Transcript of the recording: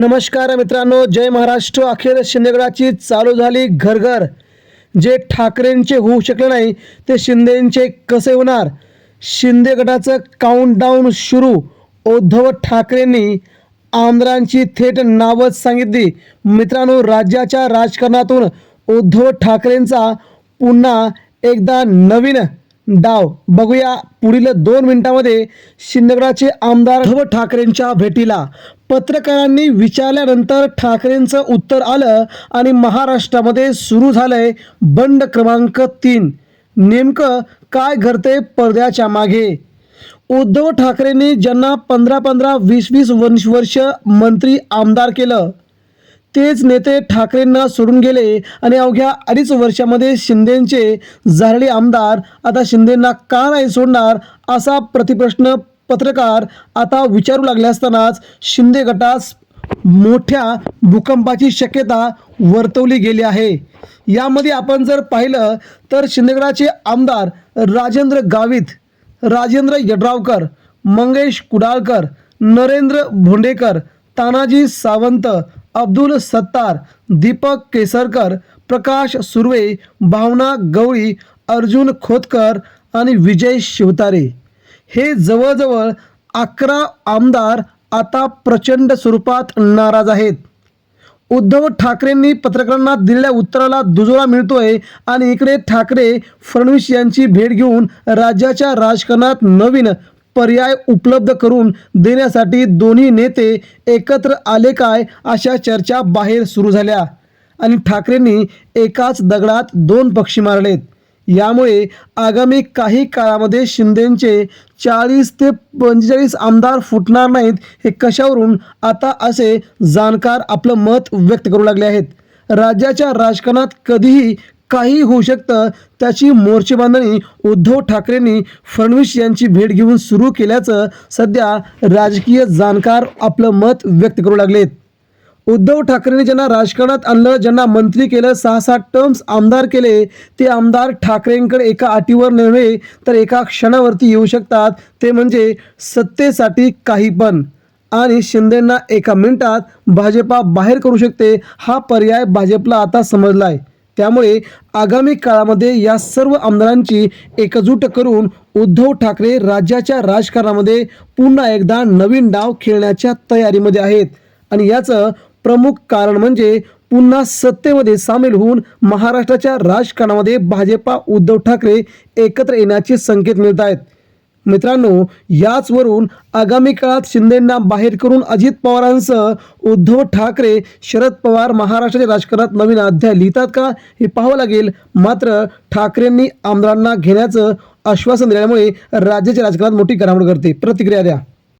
नमस्कार मित्रांनो जय महाराष्ट्र. अखेर शिंदेगडाची चालू झाली घरघर. जे ठाकरेंचे होऊ शकले नाही ते शिंदेंचे कसे होणार? शिंदेगडाचं काउंटडाऊन सुरू. उद्धव ठाकरेंनी आमदारांची थेट नावच सांगितली. मित्रांनो राज्याच्या राजकारणातून उद्धव ठाकरेंचा पुन्हा एकदा नवीन डाव. बघूया पुढील दोन मिनिटांमध्ये शिंदेगडाचे आमदार उद्धव ठाकरेंच्या भेटीला. पत्रकारांनी विचारल्यानंतर ठाकरेंचं उत्तर आलं आणि महाराष्ट्रामध्ये सुरू झालंय बंड क्रमांक तीन. नेमकं काय घडते पडद्याच्या मागे? उद्धव ठाकरेंनी ज्यांना पंधरा पंधरा वीस वीस वर्ष वर्ष मंत्री आमदार केलं तेच नेते ठाकरेंना सोडून गेले आणि अवघ्या अडीच वर्षामध्ये शिंदेचे झालेले आमदार आता शिंदेंना का नाही सोडणार असा प्रतिप्रश्न पत्रकार आता विचारू लागले असतानाच शिंदे गटास मोठ्या भूकंपाची शक्यता वर्तवली गेली आहे. यामध्ये आपण जर पाहिलं तर शिंदेगडाचे आमदार राजेंद्र गावित राजेंद्र यड्रावकर मंगेश कुडाळकर नरेंद्र भोंडेकर तानाजी सावंत अब्दुल सत्तार दीपक केसरकर प्रकाश सुर्वे भावना गवळी अर्जुन खोतकर आणि विजय शिवतारे. हे जवळजवळ अकरा आमदार आता प्रचंड स्वरूपात नाराज आहेत. उद्धव ठाकरेंनी पत्रकारांना दिलेल्या उत्तराला दुजोरा मिळतोय आणि इकडे ठाकरे फडणवीस यांची भेट घेऊन राज्याच्या राजकारणात नवीन पर्याय उपलब्ध करून देण्यासाठी दोन्ही नेते एकत्र आले काय अशा चर्चा बाहेर सुरू झाल्या. आणि ठाकरेंनी एकाच दगडात दोन पक्षी मारलेत. यामुळे आगामी काही काळामध्ये शिंदेचे चाळीस ते पंचेचाळीस आमदार फुटणार नाहीत हे कशावरून? आता असे जाणकार आपलं मत व्यक्त करू लागले आहेत. राज्याच्या राजकारणात कधीही काही होऊ शकतं. त्याची मोर्चे बांधणी उद्धव ठाकरेंनी फडणवीस यांची भेट घेऊन सुरू केल्याचं सध्या राजकीय जाणकार आपलं मत व्यक्त करू लागलेत. उद्धव ठाकरेंनी ज्यांना राजकारणात आणलं ज्यांना मंत्री केलं सहा सात टर्म्स आमदार केले ते आमदार ठाकरेंकडे एका अटीवर नव्हे तर एका क्षणावरती येऊ शकतात. ते म्हणजे सत्तेसाठी काही पण. आणि शिंदेंना एका मिनिटात भाजपा बाहेर करू शकते हा पर्याय भाजपला आता समजला आहे त्यामुळे आगामी काळामध्ये या सर्व आमदारांची एकजूट करून उद्धव ठाकरे राज्याच्या राजकारणामध्ये पुन्हा एकदा नवीन डाव खेळण्याच्या तयारीमध्ये आहेत. आणि याचं प्रमुख कारण म्हणजे पुन्हा सत्तेमध्ये सामील होऊन महाराष्ट्राच्या राजकारणामध्ये भाजपा उद्धव ठाकरे एकत्र येण्याचे संकेत मिळत आहेत. मित्रांनो याचवरून आगामी काळात शिंदेंना बाहेर करून अजित पवारांसह उद्धव ठाकरे शरद पवार महाराष्ट्राच्या राजकारणात नवीन अध्याय लिहितात का हे पाहावं लागेल. मात्र ठाकरेंनी आमदारांना घेण्याचं आश्वासन दिल्यामुळे राज्याच्या राजकारणात मोठी घडामोड करते प्रतिक्रिया द्या.